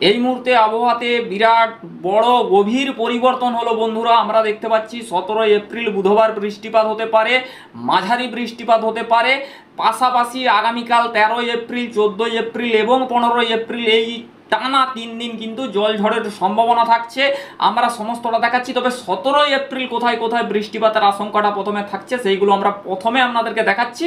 এই মুহূর্তে আবহাওয়াতে বিরাট বড় গভীর পরিবর্তন হলো বন্ধুরা, আমরা দেখতে পাচ্ছি সতেরোই এপ্রিল বুধবার বৃষ্টিপাত হতে পারে, মাঝারি বৃষ্টিপাত হতে পারে, পাশাপাশি আগামীকাল তেরোই এপ্রিল, চোদ্দোই এপ্রিল এবং পনেরোই এপ্রিল এই টানা তিন দিন কিন্তু জল ঝড়ের সম্ভাবনা থাকছে। আমরা সমস্তটা দেখাচ্ছি, তবে সতেরোই এপ্রিল কোথায় কোথায় বৃষ্টিপাতের আশঙ্কাটা প্রথমে থাকছে, সেইগুলো আমরা প্রথমে আপনাদেরকে দেখাচ্ছি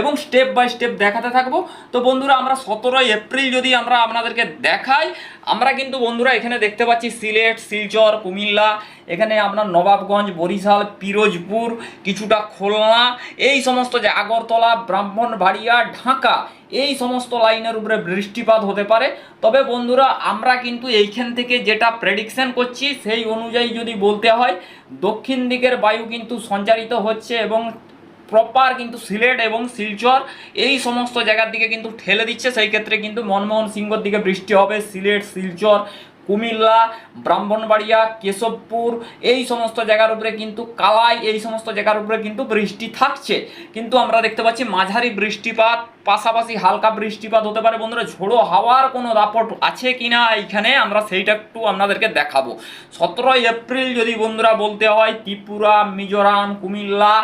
এবং স্টেপ বাই স্টেপ দেখাতে থাকব। তো বন্ধুরা, আমরা সতেরোই এপ্রিল যদি আমরা আপনাদেরকে দেখাই, আমরা কিন্তু বন্ধুরা এখানে দেখতে পাচ্ছি সিলেট, শিলচর, কুমিল্লা এখানে আপনার নবাবগঞ্জ, বরিশাল, পিরোজপুর, কিছুটা খুলনা, এই সমস্ত যে আগরতলা, ব্রাহ্মণবাড়িয়া, ঢাকা, এই সমস্ত লাইনের উপরে বৃষ্টিপাত হতে পারে। তবে বন্ধুরা, আমরা কিন্তু এইখান থেকে যেটা প্রেডিকশন করছি, সেই অনুযায়ী যদি বলতে হয়, দক্ষিণ দিকের বায়ু কিন্তু সঞ্চারিত হচ্ছে এবং প্রপার কিন্তু সিলেট এবং শিলচর এই সমস্ত জায়গার দিকে কিন্তু ঠেলে দিচ্ছে। সেই ক্ষেত্রে কিন্তু মনমোহন সিংহর দিকে বৃষ্টি হবে। সিলেট, শিলচর কুমিল্লা, ব্রাহ্মণবাড়িয়া, কেশবপুর, এই সমস্ত জায়গার উপরে কিন্তু কালাই, এই সমস্ত জায়গার উপরে কিন্তু বৃষ্টি থাকছে। কিন্তু আমরা দেখতে পাচ্ছি মাঝারি বৃষ্টিপাত, পাশাপাশি হালকা বৃষ্টিপাত হতে পারে বন্ধুরা, ঝোড়ো হাওয়ার কোনো দাপট আছে কি না এইখানে আমরা সেইটা একটু আপনাদেরকে দেখাবো। সতেরোই এপ্রিল যদি বন্ধুরা বলতে হয়, ত্রিপুরা, মিজোরাম, কুমিল্লা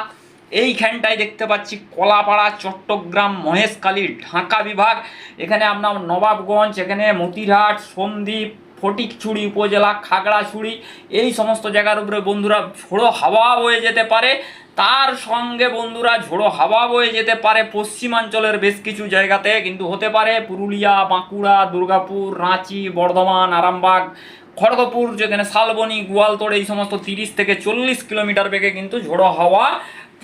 এইখানটায় দেখতে পাচ্ছি কলাপাড়া, চট্টগ্রাম, মহেশখালী, ঢাকা বিভাগ। এখানে আপনার নবাবগঞ্জ, এখানে মতিরহাট, সন্দ্বীপ ফটিকছড়ি, উপজেলা খাগড়াছড়ি, এই সমস্ত জায়গার উপরে বন্ধুরা ঝোড়ো হাওয়া বয়ে যেতে পারে। তার সঙ্গে বন্ধুরা ঝোড়ো হাওয়া বয়ে যেতে পারে। পশ্চিমাঞ্চলের বেশ কিছু জায়গাতে কিন্তু হতে পারে। পুরুলিয়া, বাঁকুড়া, দুর্গাপুর, রাঁচি, বর্ধমান, আরামবাগ, খড়গপুর, যেখানে শালবনি, গোয়ালতোড়, এই সমস্ত তিরিশ থেকে চল্লিশ কিলোমিটার বেগে কিন্তু ঝোড়ো হাওয়া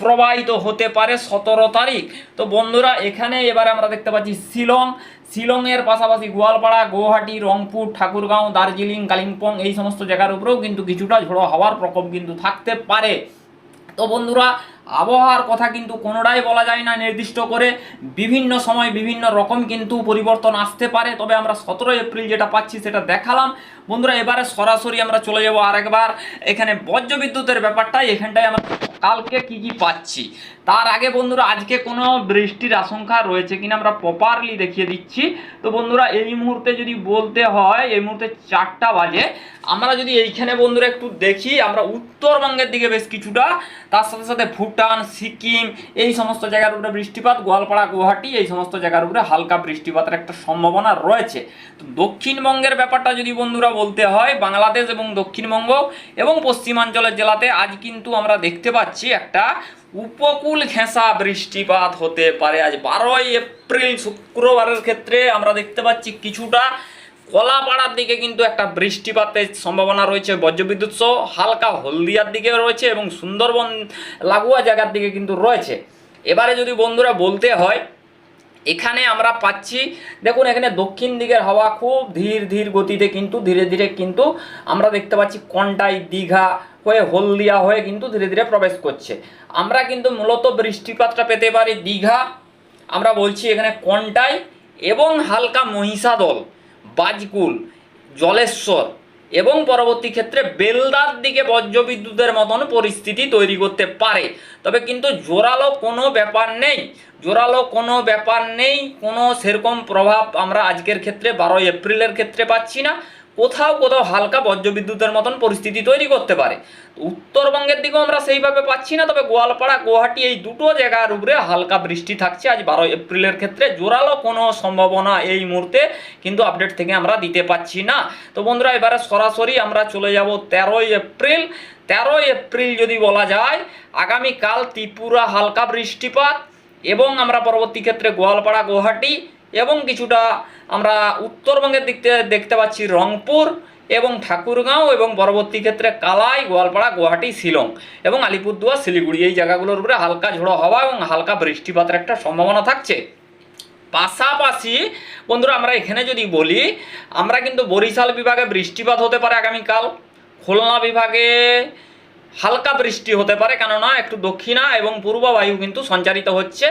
প্রবাহিত হতে পারে সতেরো তারিখ। তো বন্ধুরা, এখানে এবারে আমরা দেখতে পাচ্ছি শিলং। শিলংয়ের পাশাপাশি গোয়ালপাড়া, গুয়াহাটি, রংপুর, ঠাকুরগাঁও, দার্জিলিং, কালিম্পং এই সমস্ত জায়গার উপরেও কিন্তু কিছুটা ঝোড়ো হওয়ার প্রকোপ কিন্তু থাকতে পারে। তো বন্ধুরা, আবহাওয়ার কথা কিন্তু কোনোটাই বলা যায় না। নির্দিষ্ট করে বিভিন্ন সময় বিভিন্ন রকম কিন্তু পরিবর্তন আসতে পারে। তবে আমরা সতেরোই এপ্রিল যেটা পাচ্ছি সেটা দেখালাম। বন্ধুরা, এবারে সরাসরি আমরা চলে যাব আরেকবার। এখানে বজ্রবিদ্যুতের ব্যাপারটাই এখানটায় আমরা কালকে কি কি পাচ্ছি? তার আগে বন্ধুরা, আজকে কোনো বৃষ্টির আশঙ্কা রয়েছে কিনা আমরা প্রপারলি দেখিয়ে দিচ্ছি। তো বন্ধুরা, এই মুহূর্তে যদি বলতে হয়, এই মুহূর্তে চারটা বাজে। আমরা যদি এইখানে বন্ধুরা একটু দেখি, আমরা উত্তরবঙ্গের দিকে বেশ কিছুটা, তার সাথে সাথে ভুটান, সিকিম, এই সমস্ত জায়গার উপরে বৃষ্টিপাত, গোয়ালপাড়া, গুয়াহাটি, এই সমস্ত জায়গার উপরে হালকা বৃষ্টিপাতের একটা সম্ভাবনা রয়েছে। তো দক্ষিণবঙ্গের ব্যাপারটা যদি বন্ধুরা বলতে হয়, বাংলাদেশ এবং দক্ষিণবঙ্গ এবং পশ্চিমাঞ্চলের জেলাতে, আজ কিন্তু আমরা দেখতে পাচ্ছি একটা উপকূল ঘেঁষা বৃষ্টিপাত হতে পারে। আজ বারোই এপ্রিল, শুক্রবারের ক্ষেত্রে আমরা দেখতে পাচ্ছি কিছুটা কলাপাড়ার দিকে কিন্তু একটা বৃষ্টিপাতের সম্ভাবনা রয়েছে। বজ্রবিদ্যুৎ সহ হালকা হলদিয়ার দিকে রয়েছে এবং সুন্দরবন, লাগোয়া জায়গার দিকে কিন্তু রয়েছে। এবারে যদি বন্ধুরা বলতে হয় এখানে আমরা পাচ্ছি, দেখুন এখানে দক্ষিণ দিকের হাওয়া খুব ধীর ধীর গতিতে কিন্তু, ধীরে ধীরে কিন্তু আমরা দেখতে পাচ্ছি কন্টাই দীঘা হয়ে, হলদিয়া হয়ে কিন্তু ধীরে ধীরে প্রবেশ করছে। আমরা কিন্তু মূলত বৃষ্টিপাতটা পেতে পারি দীঘা, আমরা বলছি এখানে কন্টাই এবং হালকা মহিষাদল, বাজকুল, জলেশ্বর এবং পরবর্তী ক্ষেত্রে বেলদার দিকে বজ্রবিদ্যুতের মতন পরিস্থিতি তৈরি করতে পারে। তবে কিন্তু জোরালো কোনো ব্যাপার নেই। জোরালো কোনো ব্যাপার নেই। কোনো সেরকম প্রভাব আমরা আজকের ক্ষেত্রে বারোই এপ্রিলের ক্ষেত্রে পাচ্ছি না। কোথাও কোথাও হালকা বজ্রবিদ্যুতের মতন পরিস্থিতি তৈরি করতে পারে। উত্তরবঙ্গের দিকেও আমরা সেইভাবে পাচ্ছি না, তবে গোয়ালপাড়া, গুয়াহাটি এই দুটো জায়গার উপরে হালকা বৃষ্টি থাকছে আজ বারোই এপ্রিলের ক্ষেত্রে। জোরালো কোনো সম্ভাবনা এই মুহূর্তে কিন্তু আপডেট থেকে আমরা দিতে পাচ্ছি না। তো বন্ধুরা, এবারে সরাসরি আমরা চলে যাব তেরোই এপ্রিল। তেরোই এপ্রিল যদি বলা যায়, আগামীকাল ত্রিপুরা হালকা বৃষ্টিপাত এবং আমরা পরবর্তী ক্ষেত্রে গোয়ালপাড়া, গুয়াহাটি এবং কিছুটা আমরা উত্তরবঙ্গের দিক থেকে দেখতে পাচ্ছি রংপুর এবং ঠাকুরগাঁও এবং পরবর্তী ক্ষেত্রে কালাই, গোয়ালপাড়া, গুয়াহাটি, শিলং এবং আলিপুরদুয়ার, শিলিগুড়ি। এই জায়গাগুলোর উপরে হালকা ঝোড়ো হওয়া এবং হালকা বৃষ্টিপাতের একটা সম্ভাবনা থাকছে। পাশাপাশি বন্ধুরা, আমরা এখানে যদি বলি, আমরা কিন্তু বরিশাল বিভাগে বৃষ্টিপাত হতে পারে আগামীকাল। খুলনা বিভাগে হালকা বৃষ্টি হতে পারে, কেননা একটু দক্ষিণা এবং পূর্ব বায়ু কিন্তু সঞ্চারিত হচ্ছে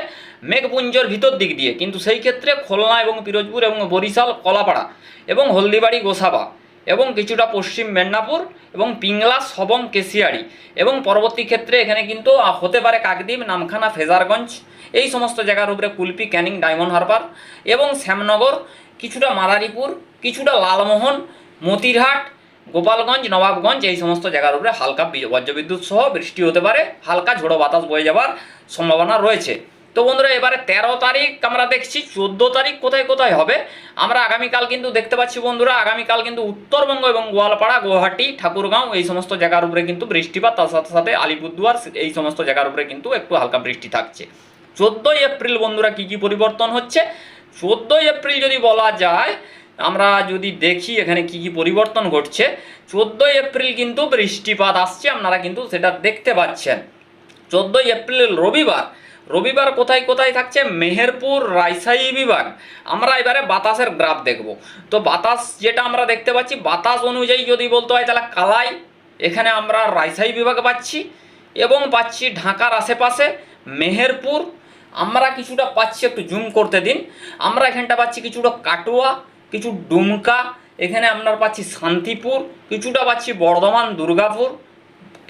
মেঘপুঞ্জর ভিতর দিক দিয়ে। কিন্তু সেই ক্ষেত্রে খুলনা এবং পিরোজপুর এবং বরিশাল, কলাপাড়া এবং হলদিবাড়ি, গোসাবা এবং কিছুটা পশ্চিম মেদিনীপুর এবং পিংলা, সবং কেশিয়াড়ি এবং পরবর্তী ক্ষেত্রে এখানে কিন্তু হতে পারে কাকদ্বীপ, নামখানা, ফেজারগঞ্জ, এই সমস্ত জায়গার উপরে কুলপি, ক্যানিং, ডায়মন্ড হারবার এবং শ্যামনগর, কিছুটা মাদারীপুর, কিছুটা লালমোহন, মতিরহাট গোপালগঞ্জ, নবাবগঞ্জ, এই সমস্ত জায়গার উপরে হালকা বজ্রবিদ্যুৎ সহ বৃষ্টি হতে পারে, হালকা ঝোড়ো বাতাস বয়ে যাওয়ার সম্ভাবনা রয়েছে। তো বন্ধুরা, এবারে তেরো তারিখ আমরা দেখছি, চোদ্দ তারিখ কোথায় কোথায় হবে? আমরা আগামীকাল কিন্তু দেখতে পাচ্ছি বন্ধুরা, আগামীকাল কিন্তু উত্তরবঙ্গ এবং গোয়ালপাড়া, গুয়াহাটি, ঠাকুরগাঁও, এই সমস্ত জায়গার উপরে কিন্তু বৃষ্টিপাত, তার সাথে সাথে আলিপুরদুয়ার, এই সমস্ত জায়গার উপরে কিন্তু একটু হালকা বৃষ্টি থাকছে। চোদ্দোই এপ্রিল বন্ধুরা কি কি পরিবর্তন হচ্ছে? চোদ্দোই এপ্রিল যদি বলা যায় আমরা যদি দেখি এখানে কি কি পরিবর্তন ঘটছে, চোদ্দোই এপ্রিল কিন্তু বৃষ্টিপাত আসছে, আপনারা কিন্তু সেটা দেখতে পাচ্ছেন। চোদ্দোই এপ্রিল রবিবার রবিবার কোথায় কোথায় থাকছে? মেহেরপুর, রাজশাহী বিভাগ। আমরা এবারে বাতাসের গ্রাফ দেখব। তো বাতাস যেটা আমরা দেখতে পাচ্ছি, বাতাস অনুযায়ী যদি বলতে হয় তাহলে কালাই, এখানে আমরা রাজশাহী বিভাগ পাচ্ছি এবং পাচ্ছি ঢাকার আশেপাশে মেহেরপুর। আমরা কিছুটা পাচ্ছি, একটু জুম করতে দিন। আমরা এখানটা পাচ্ছি কিছুটা কাটোয়া কিছু ডুমকা, এখানে আপনার পাচ্ছি শান্তিপুর, কিছুটা পাচ্ছি বর্ধমান, দুর্গাপুর,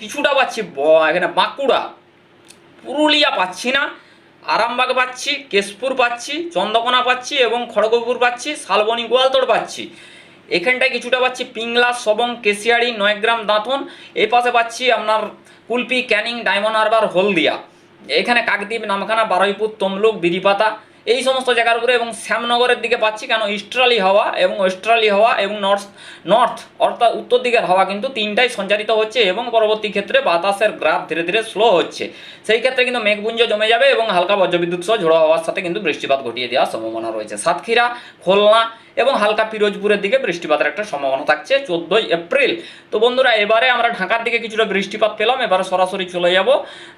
কিছুটা পাচ্ছি এখানে বাঁকুড়া। পুরুলিয়া পাচ্ছি না, আরামবাগ পাচ্ছি, কেশপুর পাচ্ছি, চন্দ্রকোনা পাচ্ছি এবং খড়গপুর পাচ্ছি, শালবনী, গোয়ালতোড় পাচ্ছি। এখানটায় কিছুটা পাচ্ছি পিংলা, সবং, কেশিয়াড়ি, নয়গ্রাম, দাঁতন। এই পাশে পাচ্ছি আপনার কুলপি, ক্যানিং, ডায়মন্ড হারবার, হলদিয়া। এখানে কাকদ্বীপ, নামখানা, বারুইপুর, তমলুক, বিরিপাতা। এই সমস্ত জায়গার উপরে এবং শ্যামনগরের দিকে পাচ্ছি কেন? ইস্ট্রালি হাওয়া এবং ওয়েস্ট্রালি হাওয়া এবং নর্থ নর্থ অর্থাৎ উত্তর দিকের হাওয়া কিন্তু তিনটাই সঞ্চারিত হচ্ছে এবং পরবর্তী ক্ষেত্রে বাতাসের গ্রাফ ধীরে ধীরে স্লো হচ্ছে। সেই ক্ষেত্রে কিন্তু মেঘপুঞ্জ জমে যাবে এবং হালকা বজ্রবিদ্যুৎ সহ ঝোড়ো হওয়ার সাথে কিন্তু বৃষ্টিপাত ঘটিয়ে দেওয়ার সম্ভাবনা রয়েছে। সাতক্ষীরা, খুলনা এবং হালকা পিরোজপুরের দিকে বৃষ্টিপাতের একটা সম্ভাবনা থাকছে চোদ্দই এপ্রিল। তো বন্ধুরা, এবারে আমরা ঢাকার দিকে কিছুটা বৃষ্টিপাত পেলাম, এবারে সরাসরি চলে যাব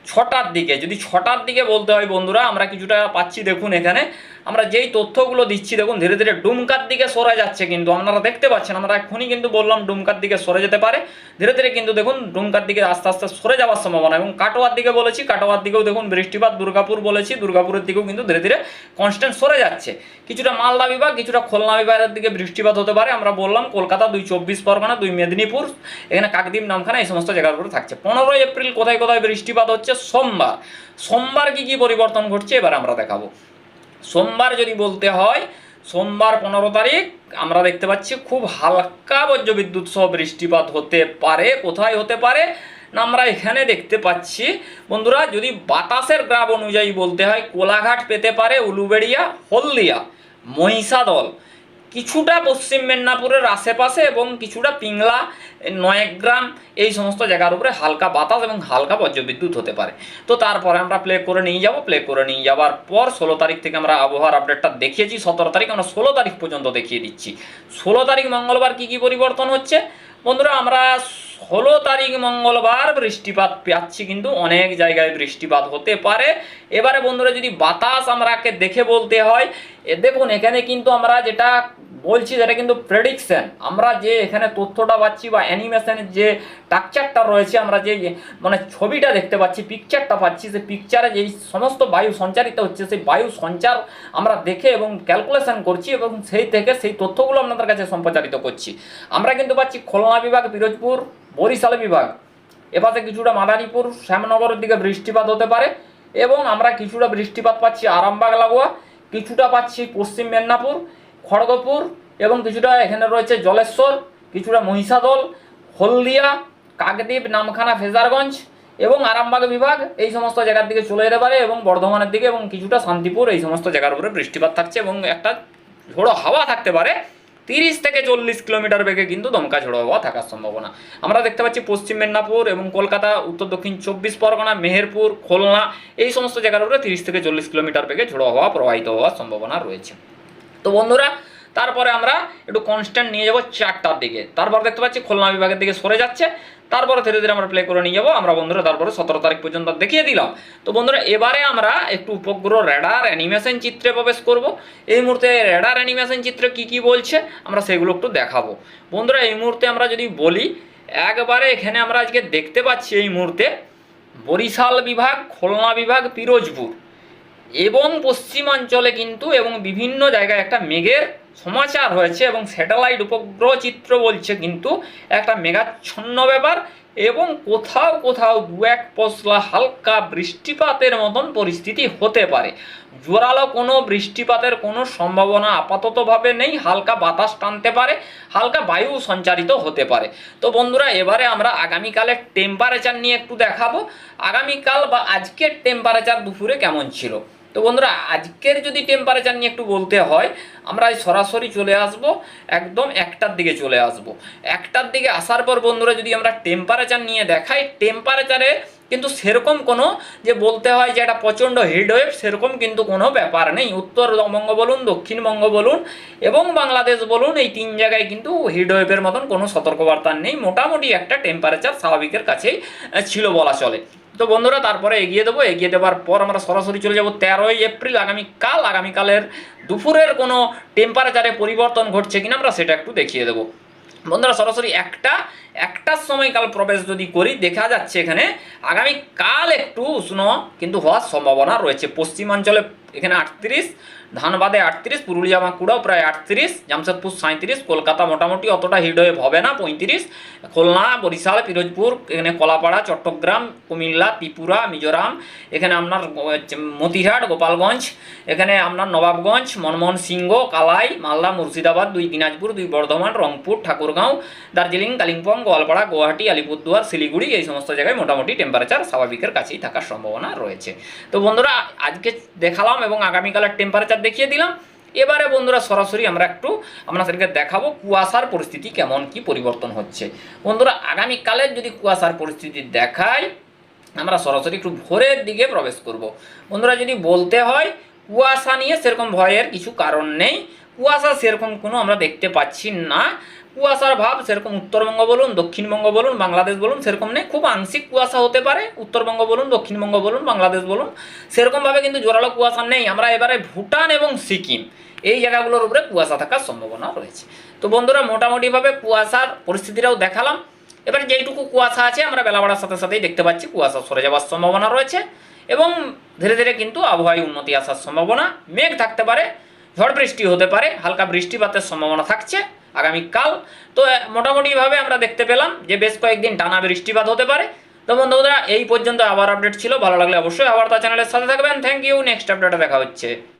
ছটার দিকে। যদি ছটার দিকে বলতে হয় বন্ধুরা, আমরা কিছুটা পাচ্ছি দেখুন এখানে। আমরা যেই তথ্যগুলো দিচ্ছি, দেখুন, ধীরে ধীরে ডুমকার দিকে সরে যাচ্ছে কিন্তু, আপনারা দেখতে পাচ্ছেন, আমরা এখনই কিন্তু বললাম ডুমকার দিকে সরে যেতে পারে। ধীরে ধীরে কিন্তু দেখুন, ডুমকার দিকে আস্তে আস্তে সরে যাওয়ার সম্ভাবনা, এবং কাটোয়ার দিকে বলেছি, কাটোয়ার দিকেও দেখুন, বৃষ্টিপাত, দুর্গাপুর বলেছি, দুর্গাপুরের দিকেও কিন্তু ধীরে ধীরে কনস্ট্যান্ট সরে যাচ্ছে। কিছুটা মালদা বিভাগ, কিছুটা খুলনা বিভাগের দিকে বৃষ্টিপাত হতে পারে, আমরা বললাম কলকাতা, দুই চব্বিশ পরগনা, দুই মেদিনীপুর, এখানে কাকদ্বীপ, নামখানা, এই সমস্ত জায়গাগুলো থাকছে। পনেরোই এপ্রিল কোথায় কোথায় বৃষ্টিপাত হচ্ছে? সোমবার। সোমবার কি কি পরিবর্তন ঘটছে? এবার আমরা দেখাবো। সোমবার যদি বলতে হয়, সোমবার পনেরো তারিখ আমরা দেখতে পাচ্ছি খুব হালকা বজ্রবিদ্যুৎ সহ বৃষ্টিপাত হতে পারে, কোথায় হতে পারে, না আমরা এখানে দেখতে পাচ্ছি। বন্ধুরা, যদি বাতাসের গ্রাফ অনুযায়ী বলতে হয়, কোলাঘাট পেতে পারে উলুবেড়িয়া, হলদিয়া, মহিষাদল। কিছুটা পশ্চিম মেদিনীপুরের আশেপাশে এবং কিছুটা পিংলা, নয়গ্রাম, এই সমস্ত জায়গার উপরে হালকা বাতাস এবং হালকা বজ্রবিদ্যুৎ হতে পারে। তো তারপরে আমরা প্লে করে নিয়ে যাব প্লে করে নিয়ে যাওয়ার পর ষোলো তারিখ থেকে আমরা আবহাওয়ার আপডেটটা দেখিয়েছি, সতেরো তারিখ আমরা ষোলো তারিখ পর্যন্ত দেখিয়ে দিচ্ছি। ষোলো তারিখ মঙ্গলবার কি কি পরিবর্তন হচ্ছে? বন্ধুরা, আমরা ষোলো তারিখ মঙ্গলবার বৃষ্টিপাত পাচ্ছি, কিন্তু অনেক জায়গায় বৃষ্টিপাত হতে পারে। এবারে বন্ধুরা, যদি বাতাস আমরাকে দেখে বলতে হয় দেখুন, এখানে কিন্তু আমরা যেটা বলছি যেটা কিন্তু প্রেডিকশন আমরা যে এখানে তথ্যটা পাচ্ছি বা অ্যানিমেশনের যে টাকচারটা রয়েছে, আমরা যে মানে ছবিটা দেখতে পাচ্ছি পিকচারটা পাচ্ছি সেই পিকচারে যেই সমস্ত বায়ু সঞ্চারিত হচ্ছে, সেই বায়ু সঞ্চার আমরা দেখে এবং ক্যালকুলেশন করছি এবং সেই থেকে সেই তথ্যগুলো আপনাদের কাছে সম্প্রচারিত করছি। আমরা কিন্তু পাচ্ছি খুলনা বিভাগ, পিরোজপুর, বরিশাল বিভাগ। এপাশে কিছুটা মাদারীপুর শ্যামনগরের দিকে বৃষ্টিপাত হতে পারে এবং আমরা কিছুটা বৃষ্টিপাত পাচ্ছি আরামবাগ, লাগোয়া। কিছুটা পাচ্ছি পশ্চিম মেদিনীপুর। খড়গপুর এবং কিছুটা এখানে রয়েছে জলেশ্বর, কিছুটা মহিষাদল, হলদিয়া, কাকদ্বীপ, নামখানা, ফেজারগঞ্জ এবং আরামবাগ বিভাগ এই সমস্ত জায়গার দিকে চলে যেতে পারে এবং বর্ধমানের দিকে এবং কিছুটা শান্তিপুর এই সমস্ত জায়গার উপরে বৃষ্টিপাত থাকছে এবং একটা ঝোড়ো হাওয়া থাকতে পারে। তিরিশ থেকে চল্লিশ কিলোমিটার বেগে কিন্তু দমকা ঝোড়ো হাওয়া থাকার সম্ভাবনা। আমরা দেখতে পাচ্ছি পশ্চিম মেদিনীপুর এবং কলকাতা, উত্তর দক্ষিণ চব্বিশ পরগনা, মেহেরপুর, খুলনা এই সমস্ত জায়গার উপরে তিরিশ থেকে চল্লিশ কিলোমিটার বেগে ঝোড়ো হাওয়া প্রবাহিত হওয়ার সম্ভাবনা রয়েছে। তো বন্ধুরা, তারপরে আমরা একটু কনস্ট্যান্ট নিয়ে যাব চারটার দিকে। তারপর দেখতে পাচ্ছি খুলনা বিভাগের দিকে সরে যাচ্ছে। তারপরে ধীরে ধীরে আমরা প্লে করে নিয়ে যাব। আমরা বন্ধুরা তারপরে সতেরো তারিখ পর্যন্ত দেখিয়ে দিলাম। তো বন্ধুরা, এবারে আমরা একটু উপগ্রহ র্যাডার অ্যানিমেশন চিত্রে প্রবেশ করব। এই মুহূর্তে র্যাডার অ্যানিমেশন চিত্রে কি কি বলছে, আমরা সেগুলো একটু দেখাবো। বন্ধুরা, এই মুহূর্তে আমরা যদি বলি, একবারে এখানে আমরা আজকে দেখতে পাচ্ছি এই মুহূর্তে বরিশাল বিভাগ, খুলনা বিভাগ, পিরোজপুর। এবং পশ্চিমাঞ্চলে কিন্তু এবং বিভিন্ন জায়গায় একটা মেঘের সমাচার হয়েছে এবং স্যাটেলাইট উপগ্রহ চিত্র বলছে কিন্তু একটা মেঘাচ্ছন্ন ব্যাপার এবং কোথাও কোথাও দু এক পশলা হালকা বৃষ্টিপাতের মতন পরিস্থিতি হতে পারে। জোরালো কোনো বৃষ্টিপাতের কোনো সম্ভাবনা আপাততভাবে নেই, হালকা বাতাস টানতে পারে, হালকা বায়ু সঞ্চারিত হতে পারে। তো বন্ধুরা, এবারে আমরা আগামীকালের টেম্পারেচার নিয়ে একটু দেখাবো। আগামীকাল বা আজকের টেম্পারেচার দুপুরে কেমন ছিল? তো বন্ধুরা, আজকের যদি টেম্পারেচার নিয়ে একটু বলতে হয়, আমরা সরাসরি চলে আসব, একদম একটার দিকে চলে আসব। একটার দিকে আসার পর বন্ধুরা, যদি আমরা টেম্পারেচার নিয়ে দেখাই টেম্পারেচারে কিন্তু সেরকম কোনো যে বলতে হয় যে এটা প্রচণ্ড হিটওয়েভ সেরকম কিন্তু কোনো ব্যাপার নেই। উত্তরবঙ্গ বলুন দক্ষিণবঙ্গ বলুন এবং বাংলাদেশ বলুন, এই তিন জায়গায় কিন্তু হিটওয়েভের মতন কোনো সতর্কবার্তা নেই। মোটামুটি একটা টেম্পারেচার স্বাভাবিকের কাছেই ছিল বলা চলে। তো বন্ধুরা, তারপরে এগিয়ে দেবো। এগিয়ে দেওয়ার পর আমরা সরাসরি চলে যাব তেরোই এপ্রিল, আগামীকাল, আগামীকালের দুপুরের কোনো টেম্পারেচারে পরিবর্তন ঘটছে কিনা আমরা সেটা একটু দেখিয়ে দেবো। বন্ধুরা, সরাসরি একটা একটার সময়কাল প্রবেশ যদি করি, দেখা যাচ্ছে এখানে আগামীকাল একটু উষ্ণ কিন্তু হওয়ার সম্ভাবনা রয়েছে। পশ্চিমাঞ্চলে এখানে আটত্রিশ, ধানবাদে আটত্রিশ, পুরুলিয়া, বাঁকুড়াও প্রায় আটত্রিশ, জামশেদপুর সাঁত্রিশ কলকাতা মোটামুটি অতটা হিডওয়েভ হবে না, পঁয়ত্রিশ। খুলনা, বরিশাল, পিরোজপুর, এখানে কলাপাড়া, চট্টগ্রাম, কুমিল্লা, ত্রিপুরা, মিজোরাম, এখানে আপনার মতিহাট, গোপালগঞ্জ, এখানে আপনার নবাবগঞ্জ মনমোহন সিংহ কালাই, মালদা, মুর্শিদাবাদ, দুই দিনাজপুর, দুই বর্ধমান, রংপুর, ঠাকুরগাঁও, দার্জিলিং, কালিম্পং গোয়ালপাড়া, গুয়াহাটি, আলিপুরদুয়ার, শিলিগুড়ি এই সমস্ত জায়গায় মোটামুটি টেম্পারেচার স্বাভাবিকের কাছেই থাকার সম্ভাবনা রয়েছে। তো বন্ধুরা, আজকে দেখালাম এবং আগামীকালের টেম্পারেচার দেখিয়ে দিলাম। এবারে বন্ধুরা, সরাসরি আমরা একটু আপনাদেরকে দেখাবো কুয়াশার পরিস্থিতি কেমন, কি পরিবর্তন হচ্ছে। বন্ধুরা, আগামীকালের যদি কুয়াশার পরিস্থিতি দেখায় আমরা সরাসরি একটু ভোরের দিকে প্রবেশ করব। বন্ধুরা, যদি বলতে হয়, কুয়াশা নিয়ে সেরকম ভয়ের কিছু কারণ নেই। কুয়াশা সেরকম কোনো আমরা দেখতে পাচ্ছি না। কুয়াশার ভাব সেরকম উত্তরবঙ্গ বলুন, দক্ষিণবঙ্গ বলুন, বাংলাদেশ বলুন, সেরকম নেই। খুব আংশিক কুয়াশা হতে পারে, উত্তরবঙ্গ বলুন, দক্ষিণবঙ্গ বলুন, বাংলাদেশ বলুন। সেরকমভাবে কিন্তু জোরালো কুয়াশা নেই। আমরা এবারে ভুটান এবং সিকিম, এই জায়গাগুলোর উপরে কুয়াশা থাকার সম্ভাবনা রয়েছে। তো বন্ধুরা, মোটামুটিভাবে কুয়াশার পরিস্থিতিটাও দেখালাম। এবার যেইটুকু কুয়াশা আছে, আমরা বেলা বাড়ার সাথে সাথেই দেখতে পাচ্ছি কুয়াশা সরে যাওয়ার সম্ভাবনা রয়েছে। এবং ধীরে ধীরে কিন্তু আবহাওয়ায় উন্নতি আসার সম্ভাবনা, মেঘ থাকতে পারে। ঝড় বৃষ্টি হতে পারে, হালকা বৃষ্টিপাতের সম্ভাবনা থাকছে আগামীকাল। তো মোটামুটিভাবে আমরা দেখতে পেলাম যে বেশ কয়েকদিন টানা বৃষ্টিপাত হতে পারে। তো, বন্ধুরা, এই পর্যন্ত আবার আপডেট ছিল। ভালো লাগলে অবশ্যই আবার তার চ্যানেলের সাথে থাকবেন। থ্যাংক ইউ নেক্সট আপডেটে দেখা হচ্ছে।